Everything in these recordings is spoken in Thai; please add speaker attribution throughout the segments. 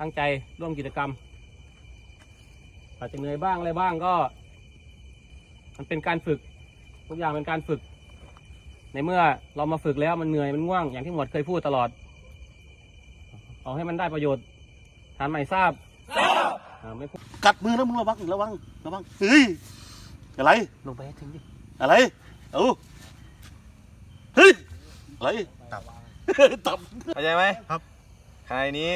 Speaker 1: ตั้งใจร่วมกิจกรรมอาจจะเหนื่อยบ้างอะไรบ้างก็ มันเป็นการฝึก ทุกอย่างเป็นการฝึก ในเมื่อเรามาฝึกแล้วมันเหนื่อยมันง่วงอย่างที่หมวดเคยพูดตลอด เอาให้มันได้ประโยชน์ทานใหม่ทราบอ่าไม่พูด
Speaker 2: กัดมือนะมึงระวังระวังระวังเฮ้ยอะไร
Speaker 3: ลงไปให้ถึงดิ
Speaker 2: อะไรเอาเฮ้ยอะไรตับ ตับ
Speaker 4: เข้าใจไหม
Speaker 2: ครับ
Speaker 4: ภายในนี้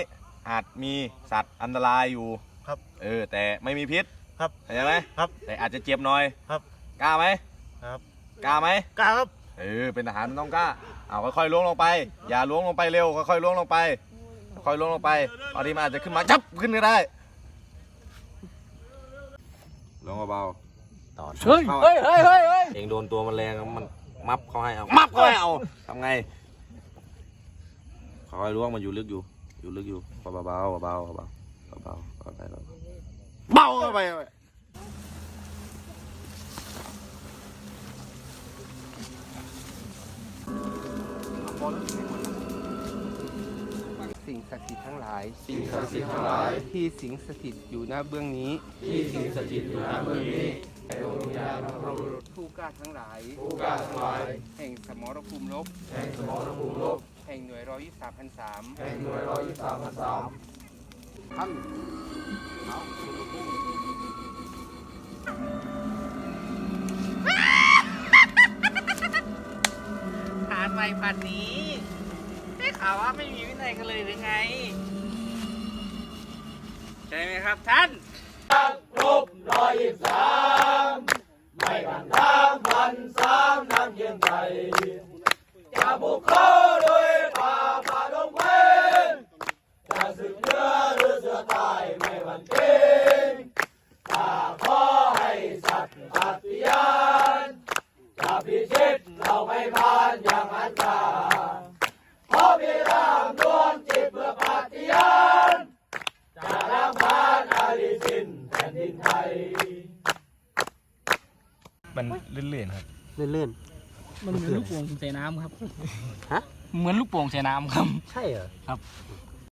Speaker 4: อาจมีสัตว์อันตรายอยู่
Speaker 2: ครับ
Speaker 4: เออ แต่ไม่มีพิษ
Speaker 2: ครับเ
Speaker 4: ข้าใจไหม
Speaker 2: ครับ
Speaker 4: แต่อาจจะเจ็บหน่อย
Speaker 2: ครับ
Speaker 4: กล้าไหม
Speaker 2: ครับ
Speaker 4: กล้าไหม
Speaker 2: กล้าครับ
Speaker 4: เออเป็นทหารมันต้องกล้าเอาค่อยๆล้วงลงไป อย่าล้วงลงไปเร็วค่อยๆล้วงลงไป ค่อยๆล้วงลงไปบางทีมันอาจจะขึ้นมาจับขึ้นก็ได้ล้วงเบาๆ
Speaker 3: ต่อ
Speaker 4: เฮ้ยเฮ้ยเฮ้
Speaker 5: ยเฮ้ยเฮ้ย
Speaker 4: เองโดนตัวมันแรงมันมับเขาให้เอามับเขาให้เอาทำไงคอยล้วงมันอยู่ลึกอยู่ อยู่ลึกอยู่เบาๆเบาๆเบาๆเบาๆเบาๆเบาๆไปเบาๆเบาเข้าไป
Speaker 6: สิ่งศักดิ์สิทธิ์ทั้งหลาย สิ่งศักดิ์สิทธิ์ทั้งหลาย ที่สิงสถิตอยู่ณเบื้องนี้ ที่สิงส
Speaker 7: ถิ
Speaker 6: ตอยู่ณเบื้องนี้ ผู้กล้าทั้งหลาย ผู้กล้าทั้งหลาย แห่งสมรภูมิลบ แห่งสมร
Speaker 7: ภูมิล
Speaker 6: บ แห่งหน่วยร้อยยี่สามพันส
Speaker 7: า
Speaker 6: มแห่งหน่
Speaker 7: วยร้อยยี่สามพันสามท่าน
Speaker 8: ผ่านไปผ่านนี้ได้ข่าวว่าไม่มีวินัยกันเลยหรือไง ใช่ไหมครับท่านมั กัรน้ำบันสามนำเย็นใจจะบุกเข้าด้วยป่าป่าดงเวนจะสึกเนื้อหรือเสือตายไม่หวั่นเกรงข้าขอให้สัตว์ปฏิญาณจะพิชิตเราไม่พานอย่างอันตราเพราะมีรามดวนจิตเพื่อปฏิญาณจ
Speaker 5: ะรำพ
Speaker 8: า
Speaker 5: นอาลีสินแผ่นดินไทย
Speaker 9: ๆครับ
Speaker 3: เลื่อน
Speaker 5: มันเหมือนลูกโป่งใส่น้ำครับ
Speaker 3: ฮะ
Speaker 5: เหมือนลูกโป่งใส่น้ำครับ ๆ
Speaker 3: ใช่เหรอ
Speaker 5: ครับ